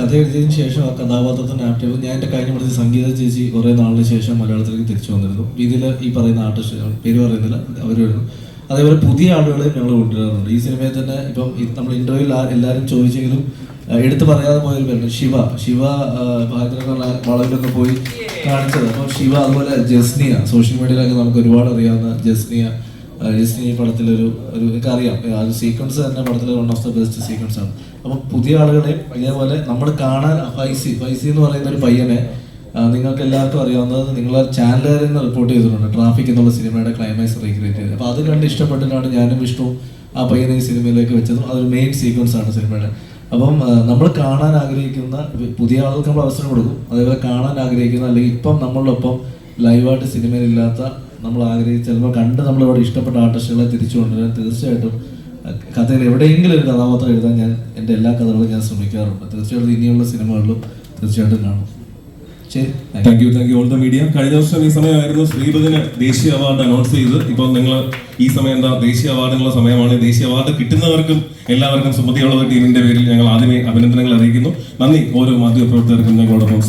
കഥ എഴുതിയതിന് ശേഷം ആ കഥാപാത്രത്തിന് ആപ്റ്റ് ഞാൻ എന്റെ കഴിഞ്ഞ പഠിച്ച സംഗീത ചേച്ചി കുറേ നാളിന് ശേഷം മലയാളത്തിലേക്ക് തിരിച്ചു വന്നിരുന്നു. ഇതിൽ ഈ പറയുന്ന ആർട്ടിസ്റ്റ് പേര് പറയുന്നില്ല അവർ വരുന്നു. അതേപോലെ പുതിയ ആളുകളെ ഞങ്ങൾ കൊണ്ടുവരാറുണ്ട്. ഈ സിനിമയിൽ തന്നെ ഇപ്പം നമ്മൾ ഇന്റർവ്യൂവിൽ എല്ലാവരും ചോദിച്ചെങ്കിലും എടുത്തു പറയാതെ പോയൊരു പേരുണ്ട് ശിവ ശിവ ഭാരതത്തിലുള്ള വളവിലൊക്കെ പോയി കാണിച്ചത്. അപ്പോൾ ശിവ അതുപോലെ ജസ്നിയ സോഷ്യൽ മീഡിയയിലൊക്കെ നമുക്ക് ഒരുപാട് അറിയാവുന്ന ജസ്നിയ ഈ പടത്തിലൊരു ഒരു അറിയാം ആ ഒരു സീക്വൻസ് തന്നെ പടത്തിലെ one of the best sequence ആണ്. അപ്പം പുതിയ ആളുകളെയും ഇതേപോലെ നമ്മൾ കാണാൻ ഫൈസി ഫൈസി എന്ന് പറയുന്ന ഒരു പയ്യനെ നിങ്ങൾക്ക് എല്ലാവർക്കും അറിയാവുന്നത് നിങ്ങൾ ചാനലുകാരിൽ നിന്ന് റിപ്പോർട്ട് ചെയ്തിട്ടുണ്ട്. ട്രാഫിക് എന്നുള്ള സിനിമയുടെ ക്ലൈമാക്സ് റീക്രിയേറ്റ് ചെയ്തത് അപ്പോൾ അത് കണ്ട് ഇഷ്ടപ്പെട്ടിട്ടാണ് ഞാനും വിഷ്ണു ആ പയ്യനെ ഈ സിനിമയിലേക്ക് വെച്ചതും. അതൊരു മെയിൻ സീക്വൻസ് ആണ് സിനിമയുടെ. അപ്പം നമ്മൾ കാണാൻ ആഗ്രഹിക്കുന്ന പുതിയ ആളുകൾക്ക് നമ്മൾ അവസരം കൊടുക്കും. അതേപോലെ കാണാൻ ആഗ്രഹിക്കുന്ന അല്ലെങ്കിൽ ഇപ്പം നമ്മളൊപ്പം ലൈവായിട്ട് സിനിമയിലില്ലാത്ത നമ്മൾ ആഗ്രഹിച്ച് ചിലപ്പോൾ കണ്ട് നമ്മളിവിടെ ഇഷ്ടപ്പെട്ട ആർട്ടിസ്റ്റുകളെ തിരിച്ചു കൊണ്ടുവരാൻ തീർച്ചയായിട്ടും കഥയിൽ എവിടെയെങ്കിലും ഒരു കഥാപാത്രം എഴുതാൻ ഞാൻ എന്റെ എല്ലാ കഥകളും ഞാൻ ശ്രമിക്കാറുണ്ട്. തീർച്ചയായിട്ടും ഇനിയുള്ള സിനിമകളിലും തീർച്ചയായിട്ടും കാണും. Thank you. Thank you all the media കഴിഞ്ഞ വർഷം ഈ സമയമായിരുന്നു ശ്രീപദിന് ദേശീയ അവാർഡ് അനൗൺസ് ചെയ്ത്. ഇപ്പോൾ നിങ്ങൾ ഈ സമയം എന്താ? ദേശീയ അവാർഡിനുള്ള സമയമാണ്. ദേശീയ അവാർഡ് കിട്ടുന്നവർക്കും എല്ലാവർക്കും സുമതിയുള്ള ടീമിന്റെ പേരിൽ ഞങ്ങൾ ആദ്യമേ അഭിനന്ദനങ്ങൾ അറിയിക്കുന്നു. നന്ദി ഓരോ മാധ്യമപ്രവർത്തകർക്കും ഞങ്ങളോടൊപ്പം